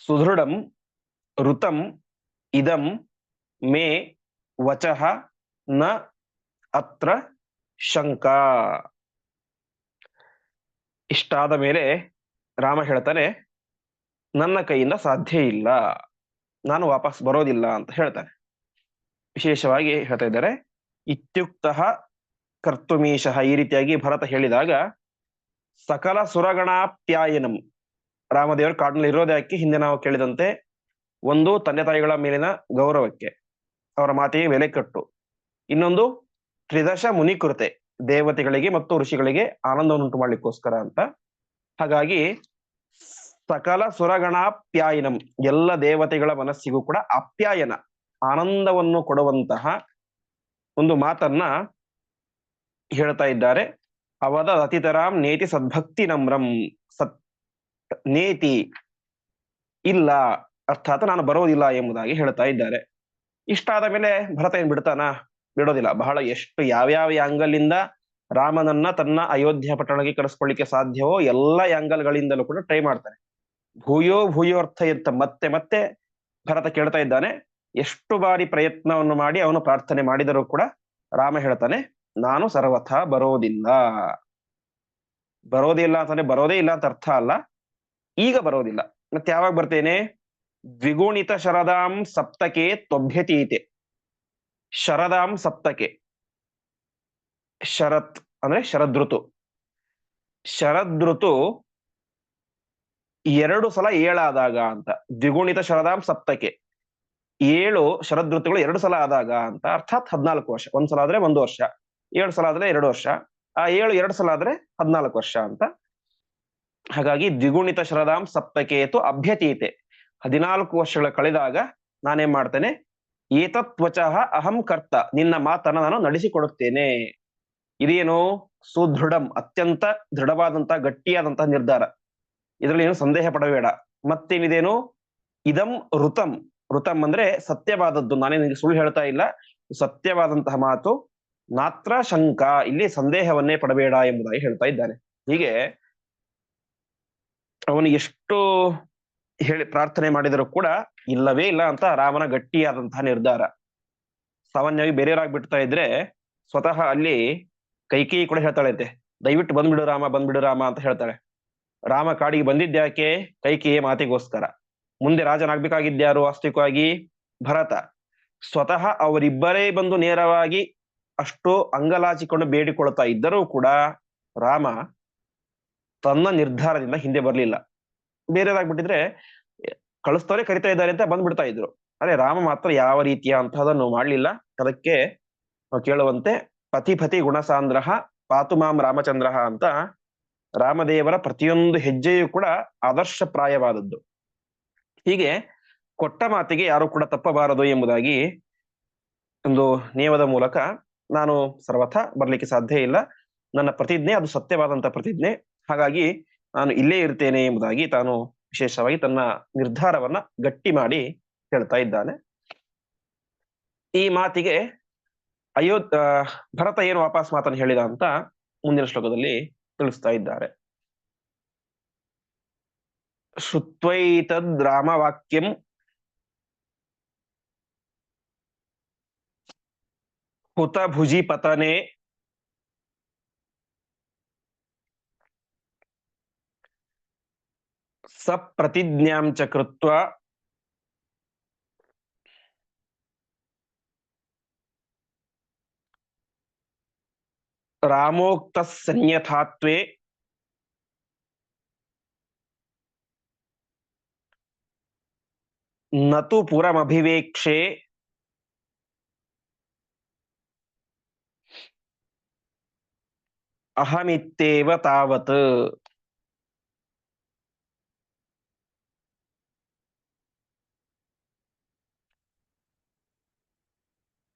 Speaker 1: ಸುದೃಢಂ ಋತಂ ಇದಂ ಮೇ ವಚಃ ನ ಅತ್ರ ಶಂಕಾ. ಇಷ್ಟಾದ ಮೇಲೆ ರಾಮ ಹೇಳ್ತಾನೆ, ನನ್ನ ಕೈಯಿಂದ ಸಾಧ್ಯ ಇಲ್ಲ, ನಾನು ವಾಪಸ್ ಬರೋದಿಲ್ಲ ಅಂತ ಹೇಳ್ತಾನೆ. ವಿಶೇಷವಾಗಿ ಹೇಳ್ತಾ ಇದ್ದಾರೆ, ಇತ್ಯುಕ್ತ ಕರ್ತುಮೀಶಃ ಈ ರೀತಿಯಾಗಿ ಭರತ ಹೇಳಿದಾಗ ಸಕಲ ಸುರಗಣಾಪ್ಯಾಯನಂ. ರಾಮದೇವರು ಕಾಡಿನಲ್ಲಿ ಇರೋದಕ್ಕೆ ಹಿಂದೆ ನಾವು ಕೇಳಿದಂತೆ ಒಂದು ತಂದೆ ತಾಯಿಗಳ ಮೇಲಿನ ಗೌರವಕ್ಕೆ. ಅವರ ಮಾತಿಗೆ ಬೆಲೆ ಕಟ್ಟು. ಇನ್ನೊಂದು, ತ್ರಿದಶ ಮುನಿಕೃತೆ, ದೇವತೆಗಳಿಗೆ ಮತ್ತು ಋಷಿಗಳಿಗೆ ಆನಂದವನ್ನುಂಟು ಮಾಡ್ಲಿಕ್ಕೋಸ್ಕರ ಅಂತ. ಹಾಗಾಗಿ, ಸಕಲ ಸುರಗಣಾಪ್ಯಾಯನಂ, ಎಲ್ಲ ದೇವತೆಗಳ ಮನಸ್ಸಿಗೂ ಕೂಡ ಅಪ್ಯಾಯನ, ಆನಂದವನ್ನು ಕೊಡುವಂತಹ ಒಂದು ಮಾತನ್ನ ಹೇಳ್ತಾ ಇದ್ದಾರೆ. ಅವದ ಅತಿತರಾಂ ನೇತಿ ಸದ್ಭಕ್ತಿ ನಮ್ರಂ. ಸತ್ ನೇತಿ ಇಲ್ಲ, ಅರ್ಥಾತ್ ನಾನು ಬರೋದಿಲ್ಲ ಎಂಬುದಾಗಿ ಹೇಳ್ತಾ ಇದ್ದಾರೆ. ಇಷ್ಟಾದ ಮೇಲೆ ಭರತ ಏನ್ ಬಿಡ್ತಾನ? ಬಿಡೋದಿಲ್ಲ. ಬಹಳ ಎಷ್ಟು ಯಾವ್ಯಾವ ಯಾಂಗಲ್ ರಾಮನನ್ನ ತನ್ನ ಅಯೋಧ್ಯ ಪಟ್ಟಣಕ್ಕೆ ಕರೆಸ್ಕೊಳ್ಳಿಕ್ಕೆ ಸಾಧ್ಯವೋ ಎಲ್ಲ ಯಾಂಗಲ್ಗಳಿಂದಲೂ ಕೂಡ ಟ್ರೈ ಮಾಡ್ತಾನೆ. ಭೂಯೋ ಭೂಯೋರ್ಥ ಎಂತ ಮತ್ತೆ ಮತ್ತೆ ಭರತ ಕೇಳ್ತಾ ಇದ್ದಾನೆ. ಎಷ್ಟು ಬಾರಿ ಪ್ರಯತ್ನವನ್ನು ಮಾಡಿ ಅವನು ಪ್ರಾರ್ಥನೆ ಮಾಡಿದರೂ ಕೂಡ ರಾಮ ಹೇಳ್ತಾನೆ ನಾನು ಸರ್ವಥ ಬರೋದಿಲ್ಲ. ಬರೋದಿಲ್ಲ ಅಂತಂದ್ರೆ ಬರೋದೇ ಇಲ್ಲ ಅಂತ ಅರ್ಥ ಅಲ್ಲ. ಈಗ ಬರೋದಿಲ್ಲ. ಮತ್ತೆ ಯಾವಾಗ ಬರ್ತೇನೆ? ದ್ವಿಗುಣಿತ ಶರದಾಂ ಸಪ್ತಕೆ ತೊಭ್ಯತೀತೆ. ಶರದಾಂ ಸಪ್ತಕೆ. ಶರತ್ ಅಂದ್ರೆ ಶರದೃತು. ಶರದೃತು ಎರಡು ಸಲ ಏಳಾದಾಗ ಅಂತ. ದ್ವಿಗುಣಿತ ಶರದಾಂ ಸಪ್ತಕೆ. ಏಳು ಶರದೃತುಗಳು ಎರಡು ಸಲ ಆದಾಗ ಅಂತ. ಅರ್ಥಾತ್ ಹದ್ನಾಲ್ಕು ವರ್ಷ. ಒಂದ್ಸಲ ಆದ್ರೆ ಒಂದು ವರ್ಷ. ಏಳು ಸಲ ಆದ್ರೆ ಎರಡು ವರ್ಷ, ಆ ಏಳು ಎರಡು ಸಲ ಆದ್ರೆ ಹದ್ನಾಲ್ಕು ವರ್ಷ ಅಂತ. ಹಾಗಾಗಿ ದ್ವಿಗುಣಿತ ಶರದಾಂ ಸಪ್ತಕೇತು ಅಭ್ಯತೀತೆ. ಹದಿನಾಲ್ಕು ವರ್ಷಗಳ ಕಳೆದಾಗ ನಾನೇನ್ ಮಾಡ್ತೇನೆ? ಏತತ್ವಚಃ ಅಹಂ ಕರ್ತ, ನಿನ್ನ ಮಾತನ್ನ ನಾನು ನಡೆಸಿಕೊಡುತ್ತೇನೆ. ಇದೇನು? ಸುದೃಢಂ, ಅತ್ಯಂತ ದೃಢವಾದಂತಹ ಗಟ್ಟಿಯಾದಂತಹ ನಿರ್ಧಾರ. ಇದರಲ್ಲಿ ಏನು ಸಂದೇಹ ಪಡಬೇಡ. ಮತ್ತೇನಿದೇನು? ಇದಂ ಋತಂ. ಋತಂ ಅಂದ್ರೆ ಸತ್ಯವಾದದ್ದು. ನಾನೇ ನಿನಗೆ ಸುಳ್ಳು ಹೇಳ್ತಾ ಇಲ್ಲ. ಸತ್ಯವಾದಂತಹ ಮಾತು. ಮಾತ್ರ ಶಂಕ ಇಲ್ಲಿ ಸಂದೇಹವನ್ನೇ ಪಡಬೇಡ ಎಂಬುದಾಗಿ ಹೇಳ್ತಾ ಇದ್ದಾನೆ. ಹೀಗೆ ಅವನು ಎಷ್ಟು ಹೇಳಿ ಪ್ರಾರ್ಥನೆ ಮಾಡಿದರೂ ಕೂಡ ಇಲ್ಲವೇ ಇಲ್ಲ ಅಂತ ರಾಮನ ಗಟ್ಟಿಯಾದಂತಹ ನಿರ್ಧಾರ. ಸಾಮಾನ್ಯವಾಗಿ ಬೇರೆಯವರಾಗಿ ಬಿಡ್ತಾ ಇದ್ರೆ ಸ್ವತಃ ಅಲ್ಲಿ ಕೈಕೇಯಿ ಕೂಡ ಹೇಳ್ತಾಳಂತೆ. ದಯವಿಟ್ಟು ಬಂದ್ಬಿಡು ರಾಮ ಬಂದ್ಬಿಡು ರಾಮ ಅಂತ ಹೇಳ್ತಾಳೆ. ರಾಮ ಕಾಡಿಗೆ ಬಂದಿದ್ದ್ಯಾಕೆ? ಕೈಕೇಯಿ ಮಾತಿಗೋಸ್ಕರ. ಮುಂದೆ ರಾಜನಾಗ್ಬೇಕಾಗಿದ್ಯಾರು ವಾಸ್ತವಿಕವಾಗಿ ಭರತ. ಸ್ವತಃ ಅವರಿಬ್ಬರೇ ಬಂದು ನೇರವಾಗಿ ಅಷ್ಟು ಅಂಗಲಾಚಿಕೊಂಡು ಬೇಡಿಕೊಳ್ತಾ ಇದ್ದರೂ ಕೂಡ ರಾಮ ತನ್ನ ನಿರ್ಧಾರದಿಂದ ಹಿಂದೆ ಬರಲಿಲ್ಲ. ಬೇರೆದಾಗ್ಬಿಟ್ಟಿದ್ರೆ ಕಳಿಸ್ತವರೇ ಕರಿತಾ ಇದ್ದಾರೆ ಅಂತ ಬಂದ್ಬಿಡ್ತಾ ಇದ್ರು. ಆದ್ರೆ ರಾಮ ಮಾತ್ರ ಯಾವ ರೀತಿಯ ಅಂತಹದನ್ನು ಮಾಡಲಿಲ್ಲ. ಅದಕ್ಕೆ ಕೇಳುವಂತೆ ಪತಿ ಗುಣಸಾಂದ್ರಹ ಪಾತು ಮಾಂ ರಾಮಚಂದ್ರ ಅಂತ ರಾಮದೇವರ ಪ್ರತಿಯೊಂದು ಹೆಜ್ಜೆಯೂ ಕೂಡ ಆದರ್ಶಪ್ರಾಯವಾದದ್ದು. ಹೀಗೆ ಕೊಟ್ಟ ಮಾತಿಗೆ ಯಾರು ಕೂಡ ತಪ್ಪಬಾರದು ಎಂಬುದಾಗಿ ಒಂದು ನಿಯಮದ ಮೂಲಕ ನಾನು ಸರ್ವಥ ಬರ್ಲಿಕ್ಕೆ ಸಾಧ್ಯ ಇಲ್ಲ. ನನ್ನ ಪ್ರತಿಜ್ಞೆ ಅದು ಸತ್ಯವಾದಂತ ಪ್ರತಿಜ್ಞೆ. ಹಾಗಾಗಿ ನಾನು ಇಲ್ಲೇ ಇರ್ತೇನೆ ಎಂಬುದಾಗಿ ತಾನು ವಿಶೇಷವಾಗಿ ತನ್ನ ನಿರ್ಧಾರವನ್ನ ಗಟ್ಟಿ ಮಾಡಿ ಹೇಳ್ತಾ ಇದ್ದಾನೆ. ಈ ಮಾತಿಗೆ ಅಯೋ ಭರತ ಏನು ವಾಪಸ್ ಮಾತನ್ನು ಹೇಳಿದ ಅಂತ ಮುಂದಿನ ಶ್ಲೋಕದಲ್ಲಿ ತಿಳಿಸ್ತಾ ಇದ್ದಾರೆ. ಶ್ರುತ್ವೈತದ್ ರಾಮವಾಕ್ಯಂ ಹುತಭುಜಿ ಪತನೆ ಸಪ್ರತಿಜ್ಞಾಂ ಚ ಕೃತ್ವ ರಾಮೋಕ್ತ ಸನ್ಯಥಾತ್ವೇ ನತು ಪುರಮಭಿವೇಕ್ಷೆ ಅಹಮಿತ್ತೇವ ತಾವತ್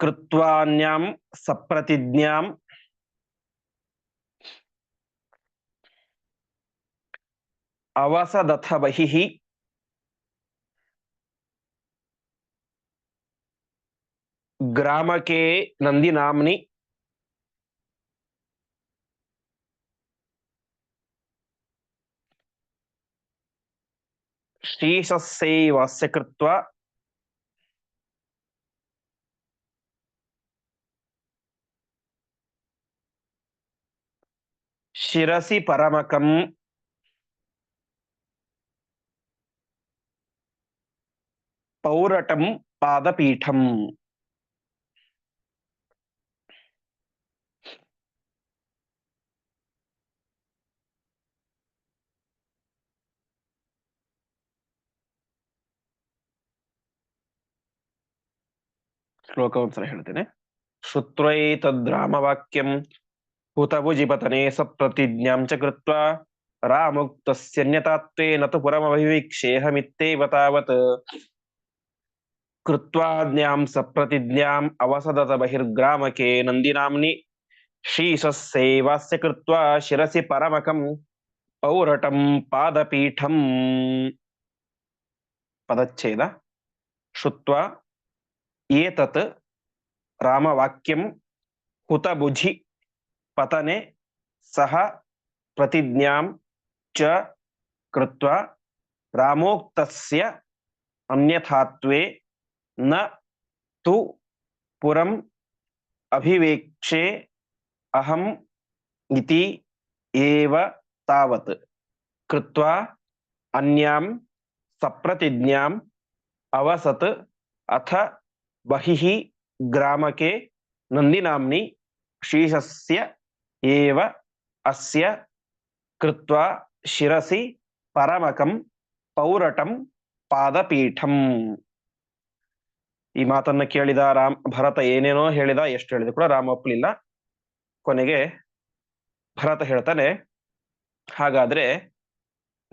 Speaker 1: ಕೃತ್ವಾನ್ಯಾಂ ಸಪ್ರತಿಜ್ಞಾಂ ಅವಸದಥ ಬಹಿಃ ಗ್ರಾಮಕೆ ನಂದಿನಾಮ್ನಿ ಶ್ರೀಶಸ್ಸೈವಾಸ್ಯ ಕೃತ್ವ ಶಿರಸಿ ಪರಮಕಂ. ಪೌರಟಂ ಪಾದಪೀಠಂ. ಶ್ಲೋಕ ಒಂದ್ಸಲ ಹೇಳ್ತೇನೆ. ಶ್ರುತ್ವೈತದ್ರಾಮವಾಕ್ಯಂ ಹುತಭುಜಿಪತನೆ ಸಪ್ರತಿಜ್ಞಾಂ ಚ ಕೃತ್ವ ರಾಮುಕ್ತಸ್ಯನ್ಯತಾತ್ವೇನ ತು ಪುರಮಭಿವೀಕ್ಷೇಹಮಿತ್ತೇವ ತಾವತ್. ಕೃತ್ವಾಜ್ಞಾಂ ಸಪ್ರತಿಜ್ಞಾಂ ಅವಸದತ ಬಹಿರ್ಗ್ರಾಮಕೆ ನಂದಿನಾಮ್ನಿ ಶ್ರೀಶಸ್ಸೇವಾಸ್ಯ ಕೃತ್ವ ಶಿರಸಿ ಪರಮಕಂ ಪೌರಟಂ ಪಾದಪೀಠಂ. ಪದಚ್ಛೇದ. ಶುತ್ವ ಏತತ್ ರಾಮವಾಕ್ಯಂ ಹುತಬುಜಿ ಪತನೆ ಸಹ ಪ್ರತಿಜ್ಞಾಂ ಚ ಕೃತ್ವ ರಾಮೋಕ್ತಸ್ಯ ಅನ್ಯಥಾತ್ವೇ ನ ತು ಪುರಂ ಅಭಿವೇಕ್ಷೆ ಅಹಂ ಇತಿ ಏವ ತಾವತ್ ಕೃತ್ವಾ ಅನ್ಯಾಂ ಸಪ್ರತಿಜ್ಞಾಂ ಅವಸತ್ ಅಥ ಬಹಿಃ ಗ್ರಾಮಕೆ ನಂದಿನಾಮ್ನಿ ಶೀಶಸ್ಯ ಏವ ಅಸ್ಯ ಕೃತ್ವಾ ಶಿರಸಿ ಪರಮಕಂ ಪೌರಟಂ ಪಾದಪೀಠಂ ಈ ಮಾತನ್ನ ಕೇಳಿದ ರಾಮ್, ಭರತ ಏನೇನೋ ಹೇಳಿದ, ಎಷ್ಟು ಹೇಳಿದ ಕೂಡ ರಾಮ ಒಪ್ಪಲಿಲ್ಲ ಕೊನೆಗೆ ಭರತ ಹೇಳ್ತಾನೆ, ಹಾಗಾದ್ರೆ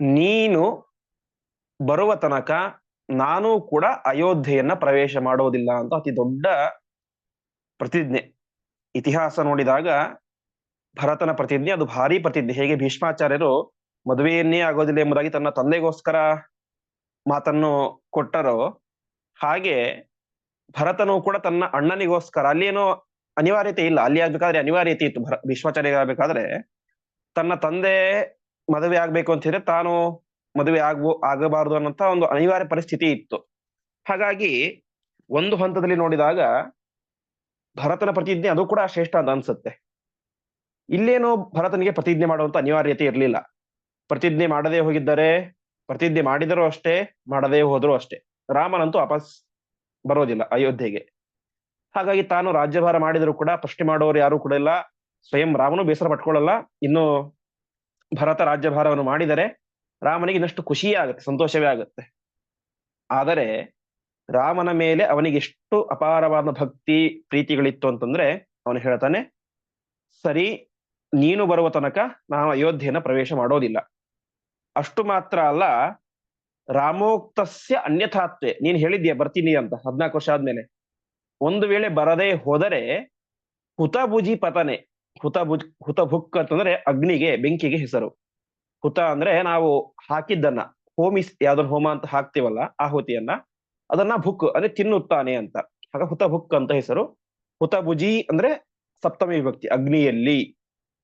Speaker 1: ನೀನು ಬರುವ ತನಕ ನಾನು ಕೂಡ ಅಯೋಧ್ಯೆಯನ್ನ ಪ್ರವೇಶ ಮಾಡೋದಿಲ್ಲ ಅಂತ ಅತಿ ದೊಡ್ಡ ಪ್ರತಿಜ್ಞೆ. ಇತಿಹಾಸ ನೋಡಿದಾಗ ಭರತನ ಪ್ರತಿಜ್ಞೆ, ಅದು ಭಾರಿ ಪ್ರತಿಜ್ಞೆ. ಹೇಗೆ ಭೀಷ್ಮಾಚಾರ್ಯರು ಮದುವೆಯನ್ನೇ ಆಗೋದಿಲ್ಲ ಎಂಬುದಾಗಿ ತನ್ನ ತಂದೆಗೋಸ್ಕರ ಮಾತನ್ನು ಕೊಟ್ಟರೋ ಹಾಗೆ ಭರತನು ಕೂಡ ತನ್ನ ಅಣ್ಣನಿಗೋಸ್ಕರ, ಅಲ್ಲೇನೋ ಅನಿವಾರ್ಯತೆ ಇಲ್ಲ. ಅಲ್ಲಿ ಆಗ್ಬೇಕಾದ್ರೆ ಅನಿವಾರ್ಯತೆ ಇತ್ತು. ಭರ ಭೀಷ್ಮಾಚಾರ್ಯ ಆಗ್ಬೇಕಾದ್ರೆ ತನ್ನ ತಂದೆ ಮದುವೆ ಆಗ್ಬೇಕು ಅಂತ ಹೇಳಿದ್ರೆ ತಾನು ಮದುವೆ ಆಗ್ಬೋ ಆಗಬಾರದು ಅನ್ನೋಂತ ಒಂದು ಅನಿವಾರ್ಯ ಪರಿಸ್ಥಿತಿ ಇತ್ತು. ಹಾಗಾಗಿ ಒಂದು ಹಂತದಲ್ಲಿ ನೋಡಿದಾಗ ಭರತನ ಪ್ರತಿಜ್ಞೆ ಅದು ಕೂಡ ಶ್ರೇಷ್ಠ ಅಂತ ಅನ್ಸುತ್ತೆ. ಇಲ್ಲೇನೋ ಭರತನಿಗೆ ಪ್ರತಿಜ್ಞೆ ಮಾಡುವಂತ ಅನಿವಾರ್ಯತೆ ಇರಲಿಲ್ಲ. ಪ್ರತಿಜ್ಞೆ ಮಾಡದೇ ಹೋಗಿದ್ದರೆ, ಪ್ರತಿಜ್ಞೆ ಮಾಡಿದರೂ ಅಷ್ಟೇ, ಮಾಡದೇ ಹೋದರೂ ಅಷ್ಟೇ. ರಾಮನಂತೂ ವಾಪಸ್ ಬರೋದಿಲ್ಲ ಅಯೋಧ್ಯೆಗೆ. ಹಾಗಾಗಿ ತಾನು ರಾಜ್ಯಭಾರ ಮಾಡಿದರೂ ಕೂಡ, ಪ್ರಶ್ನೆ ಮಾಡೋರು ಯಾರು ಕೂಡ ಇಲ್ಲ. ಸ್ವಯಂ ರಾಮನು ಬೇಸರ ಪಟ್ಕೊಳ್ಳಲ್ಲ. ಇನ್ನು ಭರತ ರಾಜ್ಯಭಾರವನ್ನು ಮಾಡಿದರೆ ರಾಮನಿಗೆ ಇನ್ನಷ್ಟು ಖುಷಿಯೇ ಆಗುತ್ತೆ, ಸಂತೋಷವೇ ಆಗುತ್ತೆ. ಆದರೆ ರಾಮನ ಮೇಲೆ ಅವನಿಗೆ ಎಷ್ಟು ಅಪಾರವಾದ ಭಕ್ತಿ, ಪ್ರೀತಿಗಳಿತ್ತು ಅಂತಂದ್ರೆ ಅವನು ಹೇಳ್ತಾನೆ, ಸರಿ, ನೀನು ಬರುವ ತನಕ ನಾನು ಅಯೋಧ್ಯೆಯನ್ನ ಪ್ರವೇಶ ಮಾಡೋದಿಲ್ಲ. ಅಷ್ಟು ಮಾತ್ರ ಅಲ್ಲ, ರಾಮೋಕ್ತಸ್ಯ ಅನ್ಯಥಾತ್ವೆ. ನೀನ್ ಹೇಳಿದ್ಯಾ, ಬರ್ತೀನಿ ಅಂತ ಹದ್ನಾಲ್ಕು ವರ್ಷ ಆದ್ಮೇಲೆ. ಒಂದು ವೇಳೆ ಬರದೇ ಹೋದರೆ ಹುತಭುಜಿ ಪತನೆ, ಹುತಭುಜ್, ಹುತಭುಕ್ ಅಂತಂದ್ರೆ ಅಗ್ನಿಗೆ, ಬೆಂಕಿಗೆ ಹೆಸರು. ಹುತ ಅಂದ್ರೆ ನಾವು ಹಾಕಿದ್ದನ್ನ ಹೋಮಿಸ್ ಯಾವ್ದನ್ನ ಹೋಮ ಅಂತ ಹಾಕ್ತಿವಲ್ಲ ಆಹುತಿಯನ್ನ ಅದನ್ನ ಭುಕ್ ಅಂದ್ರೆ ತಿನ್ನುತ್ತಾನೆ ಅಂತ. ಆಗ ಹುತಭುಕ್ ಅಂತ ಹೆಸರು. ಹುತಭುಜಿ ಅಂದ್ರೆ ಸಪ್ತಮಿ ವಿಭಕ್ತಿ, ಅಗ್ನಿಯಲ್ಲಿ.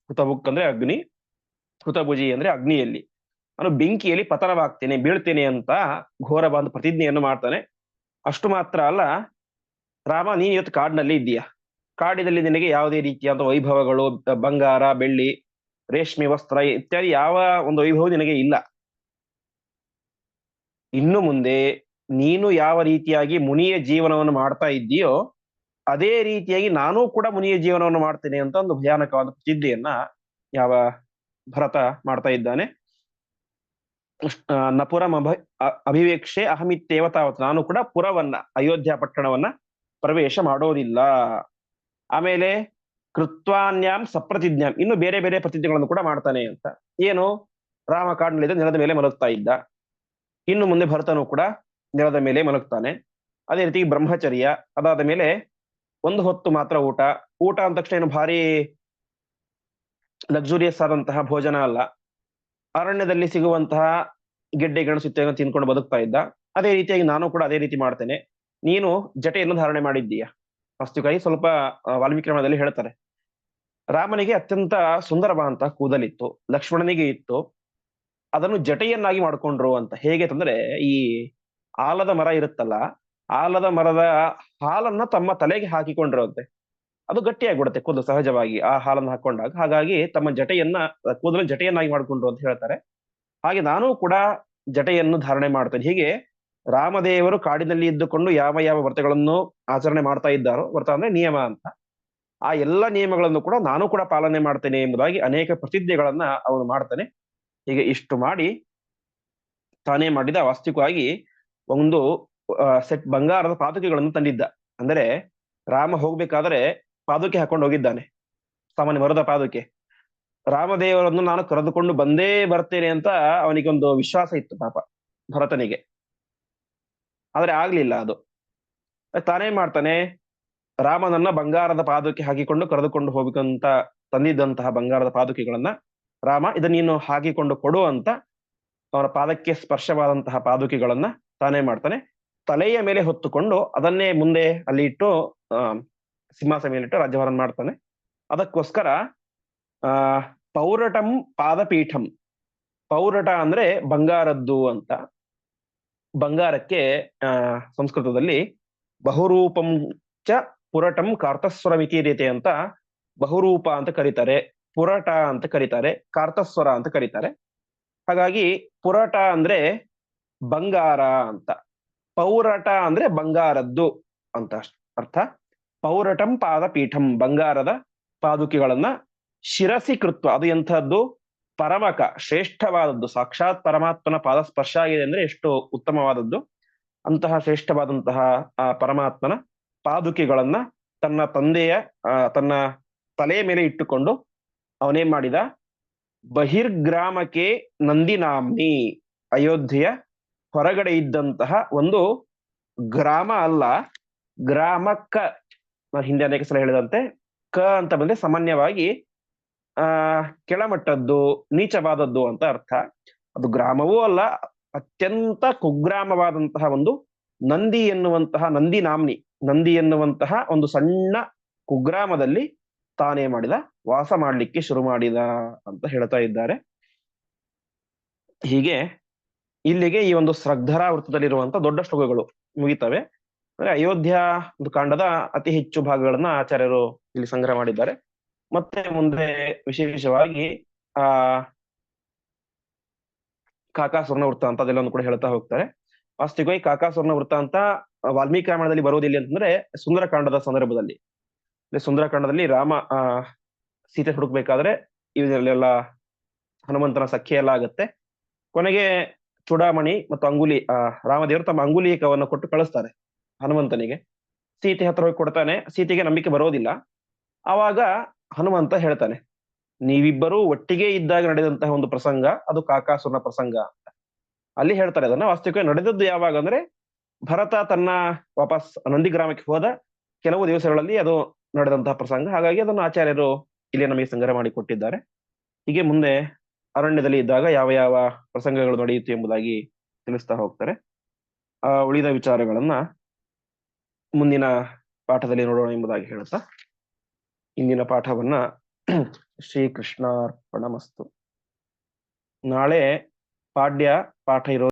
Speaker 1: ಹುತಭುಕ್ ಅಂದ್ರೆ ಅಗ್ನಿ ಹುತಭುಜಿ ಅಂದ್ರೆ ಅಗ್ನಿಯಲ್ಲಿ. ನಾನು ಬೆಂಕಿಯಲ್ಲಿ ಪತನವಾಗ್ತೇನೆ, ಬೀಳ್ತೇನೆ ಅಂತ ಘೋರ ಘೋರವಾದ ಪ್ರತಿಜ್ಞೆಯನ್ನು ಮಾಡ್ತಾನೆ. ಅಷ್ಟು ಮಾತ್ರ ಅಲ್ಲ, ರಾಮ, ನೀನ್ ಇವತ್ತು ಕಾಡಿನಲ್ಲಿ ಇದ್ದೀಯಾ? ಕಾಡಿನಲ್ಲಿ ನಿನಗೆ ಯಾವುದೇ ರೀತಿಯಾದ ವೈಭವಗಳು, ಬಂಗಾರ, ಬೆಳ್ಳಿ ರೇಷ್ಮೆ, ವಸ್ತ್ರ ಇತ್ಯಾದಿ ಯಾವ ಒಂದು ವೈಭವ ನಿನಗೆ ಇಲ್ಲ. ಇನ್ನು ಮುಂದೆ ನೀನು ಯಾವ ರೀತಿಯಾಗಿ ಮುನಿಯ ಜೀವನವನ್ನು ಮಾಡ್ತಾ ಇದ್ದೀಯೋ, ಅದೇ ರೀತಿಯಾಗಿ ನಾನೂ ಕೂಡ ಮುನಿಯ ಜೀವನವನ್ನು ಮಾಡ್ತೇನೆ ಅಂತ ಒಂದು ಭಯಾನಕವಾದ ಪ್ರತಿಜ್ಞೆಯನ್ನ ಯಾವ ಭರತ ಮಾಡ್ತಾ ಇದ್ದಾನೆ. ನಪುರಂ ಅಭ ಅಭಿವೇಕ್ಷೆ ಅಹಮಿತ್ತೇವ ತಾವತ್. ನಾನು ಕೂಡ ಪುರವನ್ನ, ಅಯೋಧ್ಯ ಪಟ್ಟಣವನ್ನ ಪ್ರವೇಶ ಮಾಡೋದಿಲ್ಲ. ಆಮೇಲೆ ಕೃತ್ವಾನ್ಯಾಂ ಸಪ್ರತಿಜ್ಞಾಂ. ಇನ್ನು ಬೇರೆ ಬೇರೆ ಪ್ರತಿಜ್ಞೆಗಳನ್ನು ಕೂಡ ಮಾಡ್ತಾನೆ ಅಂತ. ಏನು? ರಾಮ ಕಾಡಿನಲ್ಲಿದ್ದ ನೆಲದ ಮೇಲೆ ಮಲಗ್ತಾ ಇದ್ದ. ಇನ್ನು ಮುಂದೆ ಭರತನು ಕೂಡ ನೆಲದ ಮೇಲೆ ಮಲಗ್ತಾನೆ. ಅದೇ ರೀತಿ ಬ್ರಹ್ಮಚರ್ಯ, ಅದಾದ ಮೇಲೆ ಒಂದು ಹೊತ್ತು ಮಾತ್ರ ಊಟ. ಊಟ ಅಂದ ತಕ್ಷಣ ಏನು ಭಾರಿ ಲಕ್ಸುರಿಯಸ್ ಆದಂತಹ ಭೋಜನ ಅಲ್ಲ. ಅರಣ್ಯದಲ್ಲಿ ಸಿಗುವಂತಹ ಗೆಡ್ಡೆ ಗೆಣಸು ಇತ್ಯಾದಿ ತಿನ್ಕೊಂಡು ಬದುಕ್ತಾ ಇದ್ದ. ಅದೇ ರೀತಿಯಾಗಿ ನಾನು ಕೂಡ ಅದೇ ರೀತಿ ಮಾಡ್ತೇನೆ. ನೀನು ಜಟೆಯನ್ನು ಧಾರಣೆ ಮಾಡಿದ್ದೀಯ? ವಾಸ್ತವಿಕವಾಗಿ ಸ್ವಲ್ಪ ವಾಲ್ಮೀಕಿ ರಾಮಾಯಣದಲ್ಲಿ ಹೇಳ್ತಾರೆ. ರಾಮನಿಗೆ ಅತ್ಯಂತ ಸುಂದರವಾದಂತಹ ಕೂದಲಿತ್ತು, ಲಕ್ಷ್ಮಣನಿಗೆ ಇತ್ತು. ಅದನ್ನು ಜಟೆಯನ್ನಾಗಿ ಮಾಡ್ಕೊಂಡ್ರು ಅಂತ. ಹೇಗೆ ತಂದ್ರೆ ಈ ಆಲದ ಮರ ಇರುತ್ತಲ್ಲ, ಆಲದ ಮರದ ಹಾಲನ್ನ ತಮ್ಮ ತಲೆಗೆ ಹಾಕಿಕೊಂಡಿರುವಂತೆ ಅದು ಗಟ್ಟಿಯಾಗ್ಬಿಡುತ್ತೆ ಕೂದಲು ಸಹಜವಾಗಿ ಆ ಹಾಲನ್ನು ಹಾಕೊಂಡಾಗ. ಹಾಗಾಗಿ ತಮ್ಮ ಜಟೆಯನ್ನ ಕೂದಲು ಜಟೆಯನ್ನಾಗಿ ಮಾಡ್ಕೊಂಡ್ರು ಅಂತ ಹೇಳ್ತಾರೆ. ಹಾಗೆ ನಾನು ಕೂಡ ಜಟೆಯನ್ನು ಧಾರಣೆ ಮಾಡ್ತೇನೆ. ಹೀಗೆ ರಾಮದೇವರು ಕಾಡಿನಲ್ಲಿ ಇದ್ದುಕೊಂಡು ಯಾವ ಯಾವ ವ್ರತಗಳನ್ನು ಆಚರಣೆ ಮಾಡ್ತಾ ಇದ್ದಾರೋ, ವ್ರತ ಅಂದ್ರೆ ನಿಯಮ ಅಂತ. ಆ ಎಲ್ಲ ನಿಯಮಗಳನ್ನು ಕೂಡ ನಾನು ಕೂಡ ಪಾಲನೆ ಮಾಡ್ತೇನೆ ಎಂಬುದಾಗಿ ಅನೇಕ ಪ್ರತಿಜ್ಞೆಗಳನ್ನ ಅವನು ಮಾಡ್ತಾನೆ. ಹೀಗೆ ಇಷ್ಟು ಮಾಡಿ ತಾನೇ ಮಾಡಿದ ವಾಸ್ತವಿಕವಾಗಿ ಒಂದು ಸೆಟ್ ಬಂಗಾರದ ಪಾದುಕೆಗಳನ್ನು ತಂದಿದ್ದ. ಅಂದರೆ ರಾಮ ಹೋಗ್ಬೇಕಾದ್ರೆ ಪಾದುಕೆ ಹಾಕೊಂಡು ಹೋಗಿದ್ದಾನೆ. ಸಾಮಾನ್ಯ ಮರದ ಪಾದುಕೆ. ರಾಮದೇವರನ್ನು ನಾನು ಕರೆದುಕೊಂಡು ಬಂದೇ ಬರ್ತೇನೆ ಅಂತ ಅವನಿಗೆ ಒಂದು ವಿಶ್ವಾಸ ಇತ್ತು ಪಾಪ ಭರತನಿಗೆ. ಆದ್ರೆ ಆಗ್ಲಿಲ್ಲ ಅದು. ತಾನೇ ಮಾಡ್ತಾನೆ? ರಾಮನನ್ನ ಬಂಗಾರದ ಪಾದುಕೆ ಹಾಕಿಕೊಂಡು ಕರೆದುಕೊಂಡು ಹೋಗ್ಬೇಕಂತ ತಂದಿದ್ದಂತಹ ಬಂಗಾರದ ಪಾದುಕೆಗಳನ್ನ ರಾಮ ಇದನ್ನ ನೀನು ಹಾಕಿಕೊಂಡು ಕೊಡು ಅಂತ ಅವನ ಪಾದಕ್ಕೆ ಸ್ಪರ್ಶವಾದಂತಹ ಪಾದುಕೆಗಳನ್ನ ತಾನೇ ಮಾಡ್ತಾನೆ. ತಲೆಯ ಮೇಲೆ ಹೊತ್ತುಕೊಂಡು ಅದನ್ನೇ ಮುಂದೆ ಅಲ್ಲಿ ಇಟ್ಟು, ಆ ಸಿಂಹಾಸ ಮೇಲಿಟ್ಟು ರಾಜ್ಯಭಾರನ್ ಮಾಡ್ತಾನೆ. ಅದಕ್ಕೋಸ್ಕರ, ಆ, ಪೌರಟಂ ಪಾದಪೀಠಂ. ಪೌರಟ ಅಂದ್ರೆ ಬಂಗಾರದ್ದು ಅಂತ. ಬಂಗಾರಕ್ಕೆ ಸಂಸ್ಕೃತದಲ್ಲಿ ಬಹುರೂಪಂ ಚ ಪುರಟಂ ಕಾರ್ತಸ್ವರಮಿತಿ ರೀತಿ ಅಂತ ಬಹುರೂಪ ಅಂತ ಕರೀತಾರೆ, ಪುರಟ ಅಂತ ಕರೀತಾರೆ, ಕಾರ್ತಸ್ವರ ಅಂತ ಕರೀತಾರೆ. ಹಾಗಾಗಿ ಪುರಟ ಅಂದ್ರೆ ಬಂಗಾರ ಅಂತ, ಪೌರಟ ಅಂದ್ರೆ ಬಂಗಾರದ್ದು ಅಂತ ಅರ್ಥ. ಪೌರಟಂ ಪಾದಪೀಠಂ, ಬಂಗಾರದ ಪಾದುಕೆಗಳನ್ನ ಶಿರಸಿ ಕೃತ್ವ ಅದು ಎಂಥದ್ದು? ಪರಮಕ, ಶ್ರೇಷ್ಠವಾದದ್ದು, ಸಾಕ್ಷಾತ್ ಪರಮಾತ್ಮನ ಪಾದ ಸ್ಪರ್ಶ ಆಗಿದೆ ಅಂದ್ರೆ ಎಷ್ಟು ಉತ್ತಮವಾದದ್ದು. ಅಂತಹ ಶ್ರೇಷ್ಠವಾದಂತಹ ಆ ಪರಮಾತ್ಮನ ಪಾದುಕೆಗಳನ್ನ ತನ್ನ ತಂದೆಯ ತನ್ನ ತಲೆಯ ಮೇಲೆ ಇಟ್ಟುಕೊಂಡು ಅವನೇ ಮಾಡಿದ? ಬಹಿರ್ಗ್ರಾಮಕ್ಕೆ ನಂದಿನಾಮ್ನಿ ಅಯೋಧ್ಯೆಯ ಹೊರಗಡೆ ಇದ್ದಂತಹ ಒಂದು ಗ್ರಾಮ ಅಲ್ಲ. ಗ್ರಾಮಕ್ಕ ಹಿಂದೆ ಅನೇಕ ಸಲ ಹೇಳಿದಂತೆ ಕ ಅಂತ ಬಂದ್ರೆ ಸಾಮಾನ್ಯವಾಗಿ, ಆ, ಕೆಳಮಟ್ಟದ್ದು, ನೀಚವಾದದ್ದು ಅಂತ ಅರ್ಥ. ಅದು ಗ್ರಾಮವೂ ಅಲ್ಲ, ಅತ್ಯಂತ ಕುಗ್ರಾಮವಾದಂತಹ ಒಂದು ನಂದಿ ಎನ್ನುವಂತಹ ನಂದಿ ನಾಮ್ನಿ ನಂದಿ ಎನ್ನುವಂತಹ ಒಂದು ಸಣ್ಣ ಕುಗ್ರಾಮದಲ್ಲಿ ತಾನೇ ಮಾಡಿದ, ವಾಸ ಮಾಡಲಿಕ್ಕೆ ಶುರು ಮಾಡಿದ ಅಂತ ಹೇಳ್ತಾ ಇದ್ದಾರೆ. ಹೀಗೆ ಇಲ್ಲಿಗೆ ಈ ಒಂದು ಶ್ರದ್ಧರ ವೃತ್ತದಲ್ಲಿರುವಂತಹ ದೊಡ್ಡ ಶ್ಲೋಕಗಳು ಮುಗಿತವೆ. ಅಂದ್ರೆ ಅಯೋಧ್ಯ ಒಂದು ಕಾಂಡದ ಅತಿ ಹೆಚ್ಚು ಭಾಗಗಳನ್ನ ಆಚಾರ್ಯರು ಇಲ್ಲಿ ಸಂಗ್ರಹ ಮಾಡಿದ್ದಾರೆ. ಮತ್ತೆ ಮುಂದೆ ವಿಶೇಷವಾಗಿ, ಆ ಕಾಕಾಸುರನ ವೃತ್ತ ಅಂತ ಅದೆಲ್ಲವನ್ನು ಕೂಡ ಹೇಳ್ತಾ ಹೋಗ್ತಾರೆ. ವಾಸ್ತವಿಕವಾಗಿ ಕಾಕಾಸುರನ ವೃತ್ತಾಂತ ವಾಲ್ಮೀಕಿ ರಾಮಾಯಣದಲ್ಲಿ ಬರುವುದಿಲ್ಲ ಅಂತಂದ್ರೆ ಸುಂದರಕಾಂಡದ ಸಂದರ್ಭದಲ್ಲಿ. ಸುಂದರಕಾಂಡದಲ್ಲಿ ರಾಮ, ಆ, ಸೀತೆ ಹುಡುಕ್ಬೇಕಾದ್ರೆ ಇದರಲ್ಲೆಲ್ಲ ಹನುಮಂತನ ಸಖ್ಯ ಎಲ್ಲ ಆಗತ್ತೆ. ಕೊನೆಗೆ ಚೂಡಾಮಣಿ ಮತ್ತು ಅಂಗುಲಿ, ಆ, ರಾಮದೇವರು ತಮ್ಮ ಅಂಗುಲೀಕವನ್ನು ಕೊಟ್ಟು ಕಳಿಸ್ತಾರೆ ಹನುಮಂತನಿಗೆ. ಸೀತೆ ಹತ್ರ ಹೋಗಿ ಕೊಡ್ತಾನೆ, ಸೀತೆಗೆ ನಂಬಿಕೆ ಬರೋದಿಲ್ಲ. ಆವಾಗ ಹನುಮಂತ ಹೇಳ್ತಾನೆ, ನೀವಿಬ್ಬರು ಒಟ್ಟಿಗೆ ಇದ್ದಾಗ ನಡೆದಂತಹ ಒಂದು ಪ್ರಸಂಗ, ಅದು ಕಾಕಾಸುರನ ಪ್ರಸಂಗ. ಅಲ್ಲಿ ಹೇಳ್ತಾರೆ ಅದನ್ನ. ವಾಸ್ತವಿಕವಾಗಿ ನಡೆದದ್ದು ಯಾವಾಗ ಅಂದ್ರೆ ಭರತ ತನ್ನ ವಾಪಸ್ ನಂದಿಗ್ರಾಮಕ್ಕೆ ಹೋದ ಕೆಲವು ದಿವಸಗಳಲ್ಲಿ ಅದು ನಡೆದಂತಹ ಪ್ರಸಂಗ. ಹಾಗಾಗಿ ಅದನ್ನು ಆಚಾರ್ಯರು ಇಲ್ಲಿ ನಮಗೆ ಸಂಗ್ರಹ ಮಾಡಿ ಕೊಟ್ಟಿದ್ದಾರೆ. ಹೀಗೆ ಮುಂದೆ ಅರಣ್ಯದಲ್ಲಿ ಇದ್ದಾಗ ಯಾವ ಯಾವ ಪ್ರಸಂಗಗಳು ನಡೆಯಿತು ಎಂಬುದಾಗಿ ತಿಳಿಸ್ತಾ ಹೋಗ್ತಾರೆ. ಆ ಉಳಿದ ವಿಚಾರಗಳನ್ನ ಮುಂದಿನ ಪಾಠದಲ್ಲಿ ನೋಡೋಣ ಎಂಬುದಾಗಿ ಹೇಳುತ್ತಾ. ಇಂದಿನ ಪಾಠವನ್ನ ಶ್ರೀಕೃಷ್ಣಾರ್ಪಣಮಸ್ತು. ನಾಳೆ पाड्य पाठ